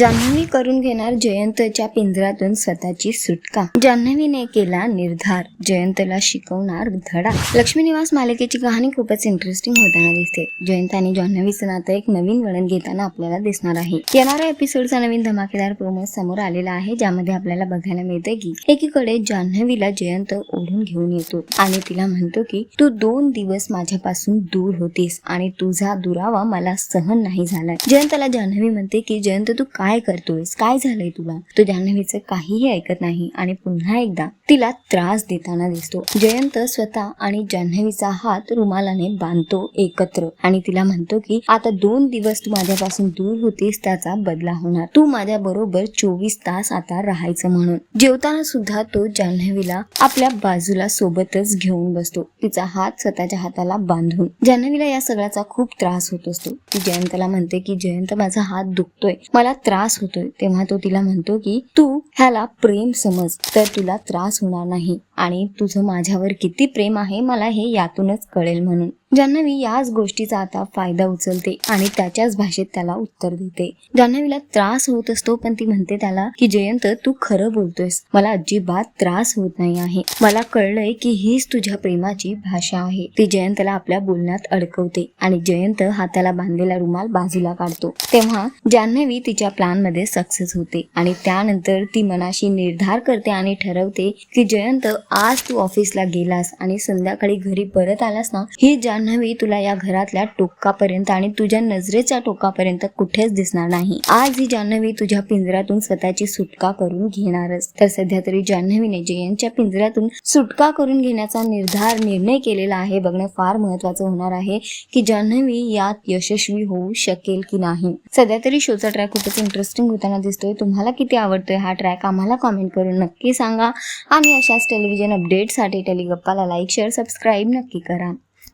जान्हवी करून घेणार जयंतच्या पिंजऱ्यातून स्वतःची सुटका. जान्हवीने केला निर्धार जयंतला शिकवणार धडा. लक्ष्मी निवास मालिकेची कहाणी खूपच इंटरेस्टिंग होताना दिसते. जयंत आणि जान्हवीचं नातं एक नवीन वळण घेताना आपल्याला दिसणार आहे. येणाऱ्या एपिसोडचा नवीन धमाकेदार प्रोमो समोर आलेला आहे ज्यामध्ये आपल्याला बघायला मिळते की एकीकडे जान्हवीला जयंत ओढून घेऊन येतो आणि तिला म्हणतो की तू दोन दिवस माझ्यापासून दूर होतीस आणि तुझा दुरावा मला सहन नाही झालाय. जयंतला जान्हवी म्हणते की जयंत तू काय काय करतोयस? काय झालंय तुला? तो जान्हवीचं काहीही ऐकत नाही आणि पुन्हा एकदा तिला त्रास देताना दिसतो. जयंत स्वतः आणि जान्हवीचा हात रुमालाने बांधतो एकत्र आणि तिला म्हणतो की आता दोन दिवस तू माझ्यापासून दूर होतीस त्याचा बदला होणार. तू माझ्या बरोबर चोवीस तास आता राहायचं म्हणून. जेवताना सुद्धा तो जान्हवीला आपल्या बाजूला सोबतच घेऊन बसतो. तिचा हात स्वतःच्या हाताला बांधून. जान्हवीला या सगळ्याचा खूप त्रास होत असतो. ती जयंतला म्हणते की जयंत माझा हात दुखतोय. मला त्रास त्रास होतोय तेव्हा तो तिला म्हणतो की तू ह्याला प्रेम समज तर तुला त्रास होणार नाही. आणि तुझं माझ्यावर किती प्रेम आहे मला हे यातूनच कळेल म्हणून. जान्हवी याच गोष्टीचा आता फायदा उचलते आणि त्याच्याच भाषेत त्याला उत्तर देते. जान्हवीला त्रास होत असतो पण ती म्हणते त्याला की जयंत तू खरं बोलतोयस. मला अजिबात त्रास होत नाही आहे. मला कळलंय की हीच तुझ्या प्रेमाची भाषा आहे. ती जयंतला आपल्या बोलण्यात अडकवते आणि जयंत हाताला बांधलेला रुमाल बाजूला काढतो. तेव्हा जान्हवी तिच्या प्लॅनमध्ये सक्सेस होते आणि त्यानंतर ती मनाशी निर्धार करते आणि ठरवते की जयंत आज तू ऑफिसला गेलास आणि संध्याकाळी घरी परत आलास ना ही जान्हवी तुला या घरातल्या टोकापर्यंत आणि तुझ्या नजरेच्या टोकापर्यंत कुठेच दिसणार नाही. आज ही जान्हवी तुझ्या पिंजऱ्यातून स्वतःची सुटका करून घेणारच. तर सध्या तरी जान्हवीने जयंतच्या पिंजऱ्यातून सुटका करून घेण्याचा निर्धार निर्णय केलेला आहे. बघणं फार महत्वाचं होणार आहे की जान्हवी यात यशस्वी होऊ शकेल की नाही. सध्या तरी शोचा ट्रॅक खूपच इंटरेस्टिंग होताना दिसतोय. तुम्हाला किती आवडतोय हा ट्रॅक आम्हाला कॉमेंट करून नक्की सांगा. आणि अशाच टेलिव्हिजन अपडेटसाठी टेलिगप्पाला लाईक शेअर सबस्क्राईब नक्की करा.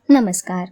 नमस्कार.